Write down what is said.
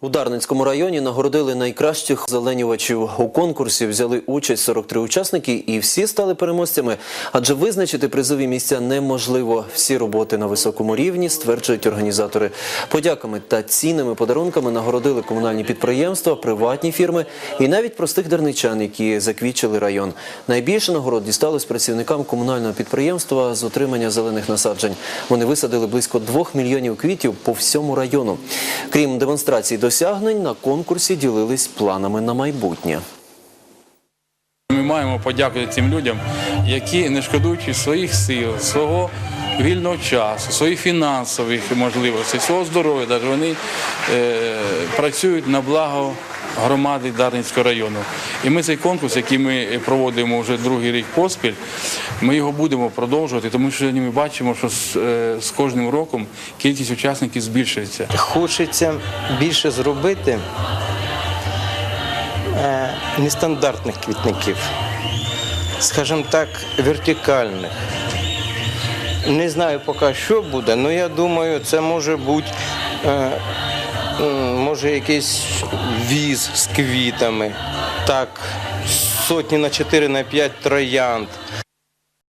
У Дарницькому районі нагородили найкращих зеленювачів. У конкурсі взяли участь 43 учасники і всі стали переможцями. Адже визначити призові місця неможливо. Всі роботи на високому рівні, стверджують організатори. Подяками та цінними подарунками нагородили комунальні підприємства, приватні фірми і навіть простих дарничан, які заквічили район. Найбільше нагород дісталось працівникам комунального підприємства з утримання зелених насаджень. Вони висадили близько 2 мільйонів квітів по всьому району. Крім демонстрацій досягнень, на конкурсі ділились планами на майбутнє. Ми маємо подякувати тим людям, які, не шкодуючи своїх сил, свого вільного часу, своїх фінансових можливостей, свого здоров'я, навіть вони працюють на благо громади Дарницького району. І ми цей конкурс, який ми проводимо вже другий рік поспіль, ми його будемо продовжувати, тому що ми бачимо, що з, е, з кожним роком кількість учасників збільшується. Хочеться більше зробити е, нестандартних квітників, скажімо так, вертикальних. Не знаю поки що буде, але я думаю, це може бути е, може якийсь віз з квітами, так, сотні на 4 на 5 троянд.